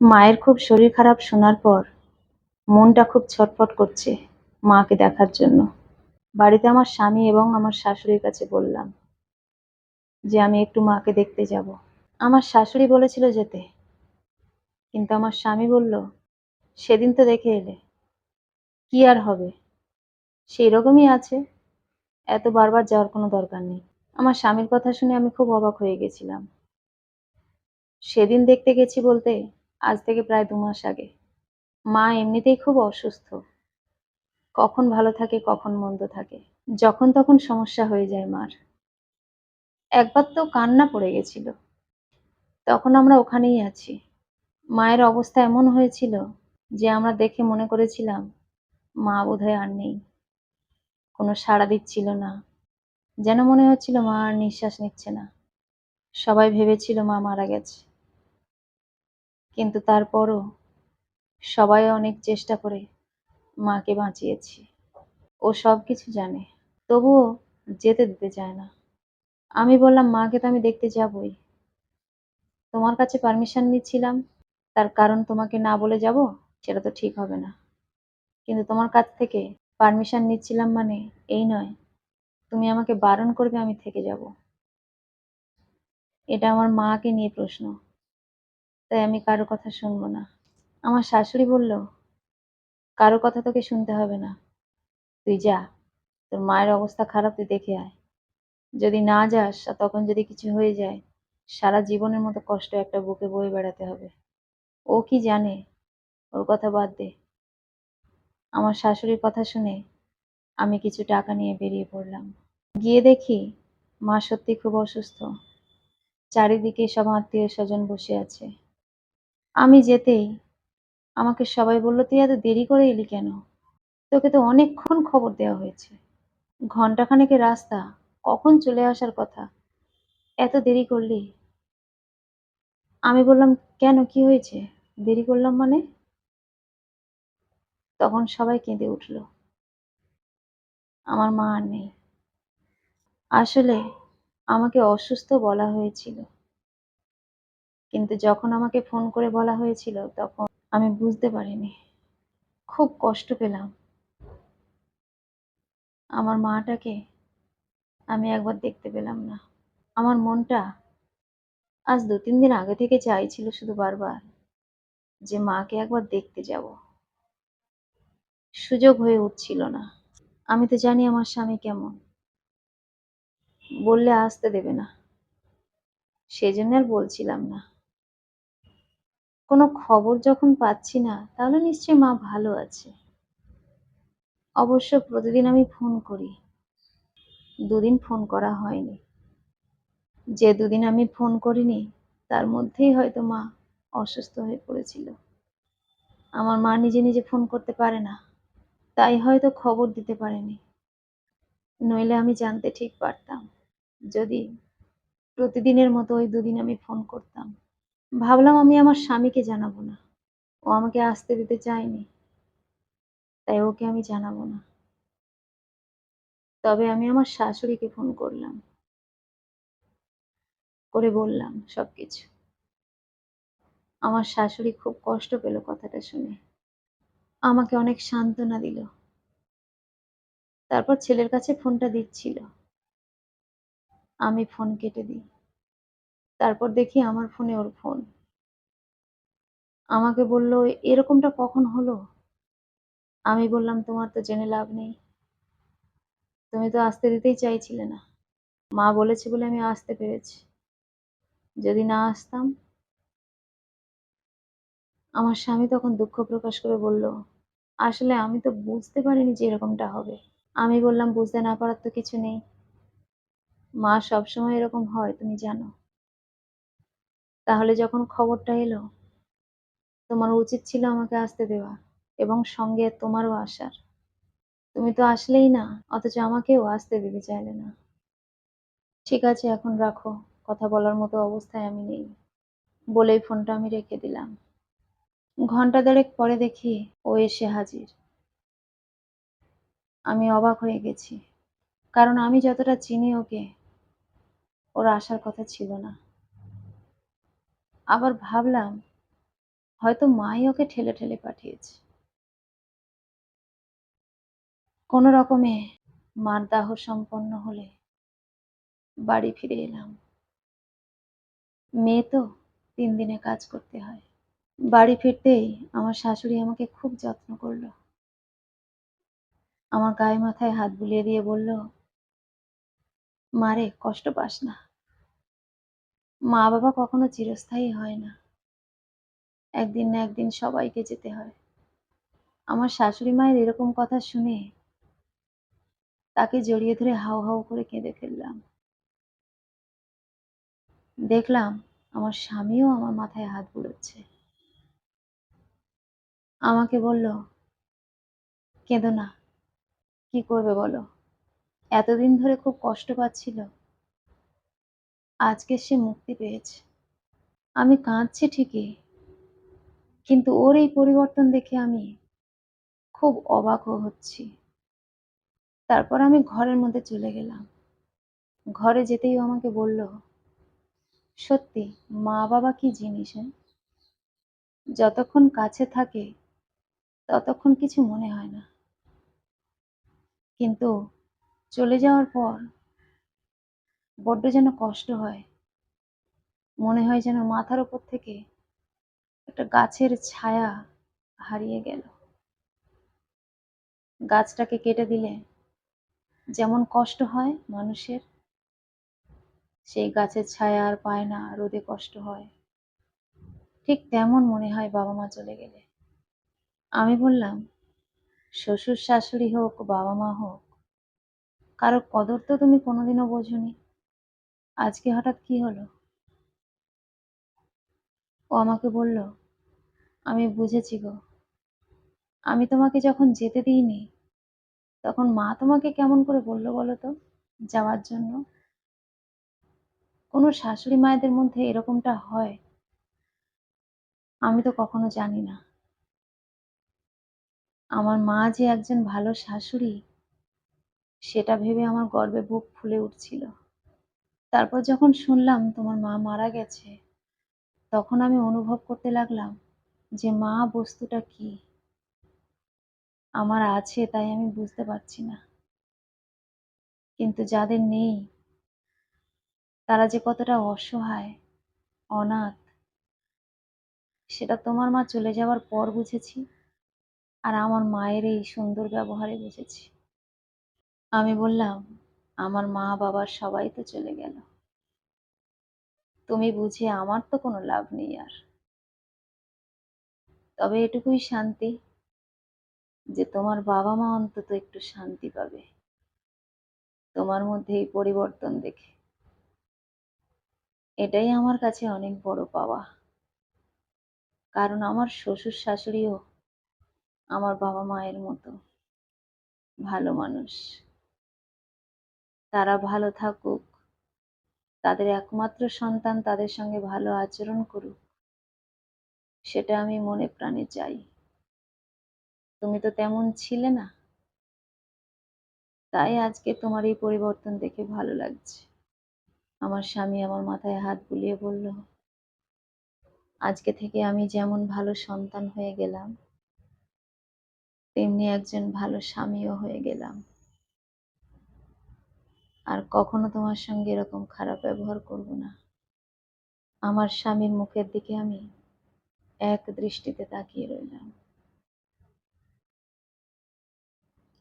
মায়ের খুব শরীর খারাপ শোনার পর মনটা খুব ছটফট করছে মাকে দেখার জন্য। বাড়িতে আমার স্বামী এবং আমার শাশুড়ির কাছে বললাম যে, আমি একটু মাকে দেখতে যাব। আমার শাশুড়ি বলেছিল যেতে। কিন্তু আমার স্বামী বলল, সেদিন তো দেখে এলে। কি আর হবে? সেই রকমই আছে। এত বারবার যাওয়ার কোনো দরকার নেই। আমার স্বামীর কথা শুনে আমি খুব অবাক হয়ে গেছিলাম। সেদিন দেখতে গেছি বলতে আজ থেকে প্রায় দু মাস আগে। মা এমনিতেই খুব অসুস্থ। কখন ভালো থাকে, কখন মন্দ থাকে। যখন তখন সমস্যা হয়ে যায় মার। একবার তো কান্না পড়ে গেছিল। তখন আমরা ওখানেই আছি। মায়ের অবস্থা এমন হয়েছিল যে আমরা দেখে মনে করেছিলাম, মা বোধহয় আর নেই। কোনো সাড়া দিচ্ছিল না। যেন মনে হচ্ছিল মা আর নিঃশ্বাস নিচ্ছে না। সবাই ভেবেছিল মা মারা গেছে। কিন্তু তারপরও সবাই অনেক চেষ্টা করে মাকে বাঁচিয়েছি। ও সব কিছু জানে। তবুও যেতে দিতে চায় না। আমি বললাম, মাকে তো আমি দেখতে যাবই। তোমার কাছে পারমিশন নিচ্ছিলাম। তার কারণ তোমাকে না বলে যাব, সেটা তো ঠিক হবে না। কিন্তু তোমার কাছ থেকে পারমিশন নিচ্ছিলাম মানে এই নয়। তুমি আমাকে বারণ করবে, আমি থেকে যাব। এটা আমার মাকে নিয়ে প্রশ্ন। তাই আমি কারও কথা শুনব না। আমার শাশুড়ি বলল, কারও কথা তোকে শুনতে হবে না। তুই যা, তোর মায়ের অবস্থা খারাপ, তুই দেখে আয়। যদি না যাস, আর তখন যদি কিছু হয়ে যায়, সারা জীবনের মতো কষ্ট একটা বুকে বয়ে বেড়াতে হবে। ও কি জানে? ওর কথা বাদ দে। আমার শাশুড়ির কথা শুনে আমি কিছু টাকা নিয়ে বেরিয়ে পড়লাম। গিয়ে দেখি, মা সত্যি খুব অসুস্থ। চারিদিকে সব আত্মীয় স্বজন বসে আছে। আমি যেতেই আমাকে সবাই বলল, তুই এত দেরি করে এলি কেন? তোকে তো অনেকক্ষণ খবর দেওয়া হয়েছে। ঘন্টাখানেকের রাস্তা, কখন চলে আসার কথা? এত দেরি করলি? আমি বললাম, কেন, কি হয়েছে? দেরি করলাম মানে? তখন সবাই কেঁদে উঠল। আমার মা আর নেই। আসলে আমাকে অসুস্থ বলা হয়েছিল। কিন্তু যখন আমাকে ফোন করে বলা হয়েছিল, তখন আমি বুঝতে পারিনি। খুব কষ্ট পেলাম। আমার মাটাকে আমি একবার দেখতে পেলাম না। আমার মনটা আজ দু তিন দিন আগে থেকে চাইছিল শুধু বারবার যে মাকে একবার দেখতে যাব। সুযোগ হয়ে উঠছিল না। আমি তো জানি আমার স্বামী কেমন। বললে আসতে দেবে না। সেই জন্য আর বলছিলাম না। কোনো খবর যখন পাচ্ছি না, তাহলে নিশ্চয়ই মা ভালো আছে। অবশ্য প্রতিদিন আমি ফোন করি। দুদিন ফোন করা হয়নি। যে দুদিন আমি ফোন করিনি, তার মধ্যেই হয়তো মা অসুস্থ হয়ে পড়েছিল। আমার মা নিজে নিজে ফোন করতে পারে না, তাই হয়তো খবর দিতে পারেনি। নইলে আমি জানতে ঠিক পারতাম, যদি প্রতিদিনের মতো ওই দুদিন আমি ফোন করতাম। ভাবলাম আমি আমার স্বামীকে জানাব না। ও আমাকে আসতে দিতে চায়নি। তাই ওকে আমি জানাব না। তবে আমি আমার শাশুড়িকে ফোন করলাম। করে বললাম সবকিছু। আমার শাশুড়ি খুব কষ্ট পেল কথাটা শুনে। আমাকে অনেক সান্ত্বনা দিল। তারপর ছেলের কাছে ফোনটা দিচ্ছিল। আমি ফোন কেটে দিই। তারপর দেখি আমার ফোনে ওর ফোন। আমাকে বলল, এরকমটা কখন হলো? আমি বললাম, তোমার তো জেনে লাভ নেই। তুমি তো আসতে দিতেই চাইছিলে না। মা বলেছে বলে আমি আসতে পেরেছি। যদি না আসতাম? আমার স্বামী তখন দুঃখ প্রকাশ করে বলল, আসলে আমি তো বুঝতে পারিনি যে এরকমটা হবে। আমি বললাম, বুঝতে না পারার তো কিছু নেই। মা সবসময় এরকম হয়, তুমি জানো। তাহলে যখন খবরটা এলো, তোমার উচিত ছিল আমাকে আসতে দেওয়া এবং সঙ্গে তোমারও আসার। তুমি তো আসলেই না, অথচ আমাকেও আসতে দিতে চাইলে না। ঠিক আছে, এখন রাখো, কথা বলার মতো অবস্থায় আমি নেই, বলেই ফোনটা আমি রেখে দিলাম। ঘণ্টা দেড়েক পরে দেখি ও এসে হাজির। আমি অবাক হয়ে গেছি, কারণ আমি যতটা চিনি ওকে, ওর আসার কথা ছিল না। আবার ভাবলাম, হয়তো মাই ওকে ঠেলে ঠেলে পাঠিয়েছে। কোনো রকমে মার দাহ সম্পন্ন হলে বাড়ি ফিরে এলাম। মেয়ে তো তিন দিনে কাজ করতে হয়। বাড়ি ফিরতেই আমার শাশুড়ি আমাকে খুব যত্ন করল। আমার গায়ে মাথায় হাত বুলিয়ে দিয়ে বলল, মারে, কষ্ট পাস না। মা বাবা কখনো চিরস্থায়ী হয় না। একদিন না একদিন সবাইকে যেতে হয়। আমার শাশুড়ি মায়ের এরকম কথা শুনে তাকে জড়িয়ে ধরে হাউ হাউ করে কেঁদে ফেললাম। দেখলাম আমার স্বামীও আমার মাথায় হাত বুলোচ্ছে। আমাকে বলল, কেঁদো না। কি করবে বলো? এতদিন ধরে খুব কষ্ট পাচ্ছিল। আজকে সে মুক্তি পেয়েছে। আমি কাঁদছি ঠিকই, কিন্তু ওর এই পরিবর্তন দেখে আমি খুব অবাক হচ্ছি। তারপর আমি ঘরের মধ্যে চলে গেলাম। ঘরে যেতেই আমাকে বলল, সত্যি মা বাবা কি জিনিস হ্যাঁ? যতক্ষণ কাছে থাকে, ততক্ষণ কিছু মনে হয় না। কিন্তু চলে যাওয়ার পর বড্ড যেন কষ্ট হয়। মনে হয় যেন মাথার উপর থেকে একটা গাছের ছায়া হারিয়ে গেল। গাছটাকে কেটে দিলে যেমন কষ্ট হয় মানুষের, সেই গাছের ছায়া আর পায় না, রোদে কষ্ট হয়। ঠিক তেমন মনে হয় বাবা মা চলে গেলে। আমি বললাম, শ্বশুর শাশুড়ি হোক, বাবা মা হোক, কারও কদর তো তুমি কোনোদিনও বোঝনি। আজকে হঠাৎ কি হলো? ও আমাকে বলল, আমি বুঝেছি গো। আমি তোমাকে যখন যেতে দিইনি, তখন মা তোমাকে কেমন করে বলল বলো তো, যাওয়ার জন্য? কোনো শাশুড়ি মায়েদের মধ্যে এরকমটা হয়? আমি তো কখনো জানি না। আমার মা যে একজন ভালো শাশুড়ি, সেটা ভেবে আমার গর্বে বুক ফুলে উঠছিল। তারপর যখন শুনলাম তোমার মা মারা গেছে, তখন আমি অনুভব করতে লাগলাম যে মা বস্তুটা কি? আমার আছে তাই আমি বুঝতে পারছি না। কিন্তু যাদের নেই, তারা যে কতটা অসহায়, অনাথ, সেটা তোমার মা চলে যাওয়ার পর বুঝেছি, আর আমার মায়ের এই সুন্দর ব্যবহারে বুঝেছি। আমি বললাম আমার মা বাবার সবাই তো চলে গেল। তুমি বুঝে আমার তো কোনো লাভ নেই আর। তবে এটুকুই শান্তি, যে তোমার বাবা মা অন্তত একটু শান্তি পাবে। তোমার মধ্যে এই পরিবর্তন দেখে। এটাই আমার কাছে অনেক বড় পাওয়া। কারণ আমার শ্বশুর শাশুড়িও আমার বাবা মায়ের মতো ভালো মানুষ। তারা ভালো থাকুক। তাদের একমাত্র সন্তান তাদের সঙ্গে ভালো আচরণ করুক। সেটা আমি মনে প্রাণে চাই। তুমি তো তেমন ছিলে না। তাই আজকে তোমার এই পরিবর্তন দেখে ভালো লাগছে। আমার স্বামী আমার মাথায় হাত বুলিয়ে বলল, আজকে থেকে আমি যেমন ভালো সন্তান হয়ে গেলাম, তেমনি একজন ভালো স্বামীও হয়ে গেলাম। আর কখনো তোমার সঙ্গে এরকম খারাপ ব্যবহার করব না। আমার স্বামীর মুখের দিকে আমি এক দৃষ্টিতে তাকিয়ে রইলাম।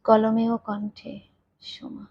কলমে ও কণ্ঠে, সোমা।